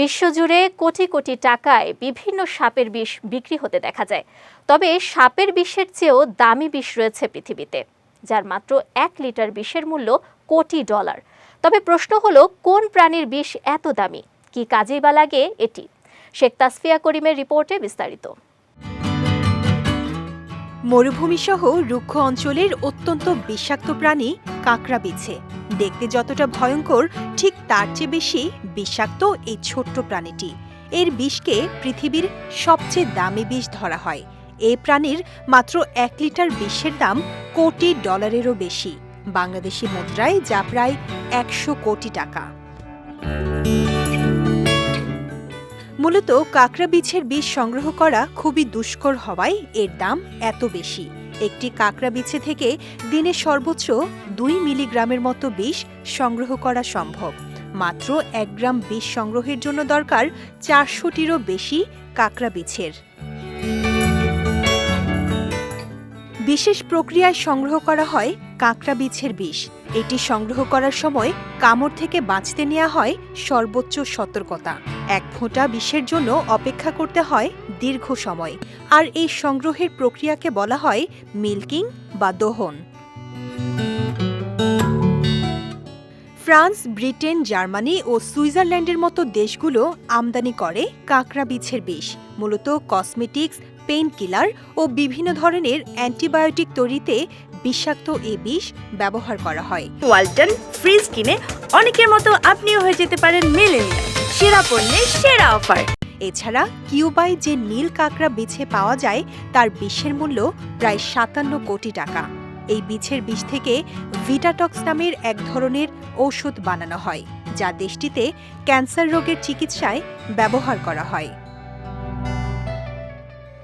বিশ্বজুড়ে কোটি কোটি টাকায় বিভিন্ন সাপের বিষ বিক্রি হতে দেখা যায়। তবে সাপের বিষের চেয়েও দামি বিষ রয়েছে পৃথিবীতে, যার মাত্র এক লিটার বিষের মূল্য কোটি ডলার। তবে প্রশ্ন হলো, কোন প্রাণীর বিষ এত দামি? কি কাজেই বা লাগে এটি? শেখ তাসফিয়া করিমের রিপোর্টে বিস্তারিত। মরুভূমিসহ রুক্ষ অঞ্চলের অত্যন্ত বিষাক্ত প্রাণী কাঁকড়া বিছে। দেখতে যতটা ভয়ঙ্কর, ঠিক তার চেয়ে বেশি বিষাক্ত এই ছোট্ট প্রাণীটি। এর বিষকে পৃথিবীর সবচেয়ে দামি বিষ ধরা হয়। এ প্রাণীর মাত্র এক লিটার বিষের দাম কোটি ডলারেরও বেশি। বাংলাদেশি মুদ্রায় যা প্রায় একশো কোটি টাকা। মূলত কাঁকড়া বিছের বীজ সংগ্রহ করা খুবই দুষ্কর হওয়ায় এর দাম এত বেশি। একটি কাঁকড়া বিছে থেকে দিনে সর্বোচ্চ দুই মিলিগ্রামের মতো বিষ সংগ্রহ করা সম্ভব। মাত্র এক গ্রাম বিষ সংগ্রহের জন্য দরকার চারশোটিরও বেশি কাঁকড়া বিছের। বিশেষ প্রক্রিয়ায় সংগ্রহ করা হয় কাঁকড়া বিছের বিষ। এটি সংগ্রহ করার সময় কামড় থেকে বাঁচতে নেওয়া হয় সর্বোচ্চ সতর্কতা। এক ফোঁটা বিষের জন্য অপেক্ষা করতে হয় দীর্ঘ সময়। আর এই সংগ্রহের প্রক্রিয়াকে বলা হয় মিল্কিং বা দোহন। ফ্রান্স, ব্রিটেন, জার্মানি ও সুইজারল্যান্ডের মতো দেশগুলো আমদানি করে কাঁকড়া বিছের বিষ। মূলত কসমেটিক্স পেইন কিলার ও বিভিন্ন ধরনের অ্যান্টিবায়োটিক তৈরিতে বিষাক্ত এ বিষ ব্যবহার করা হয়। ওয়ালটন ফ্রিজ কিনে অনেকের মতো আপনিও হয়ে যেতে পারেন মেলেনিয়া সেরা পণ্যের সেরা অফার। এছাড়া কিউবায় যে নীল কাঁকড়া বিছে পাওয়া যায় তার বিষের মূল্য প্রায় সাতান্ন কোটি টাকা। এই বিছের বিষ থেকে ভিটাটক্স নামের এক ধরনের ঔষধ বানানো হয় যা দেশটিতে ক্যান্সার রোগের চিকিৎসায় ব্যবহার করা হয়।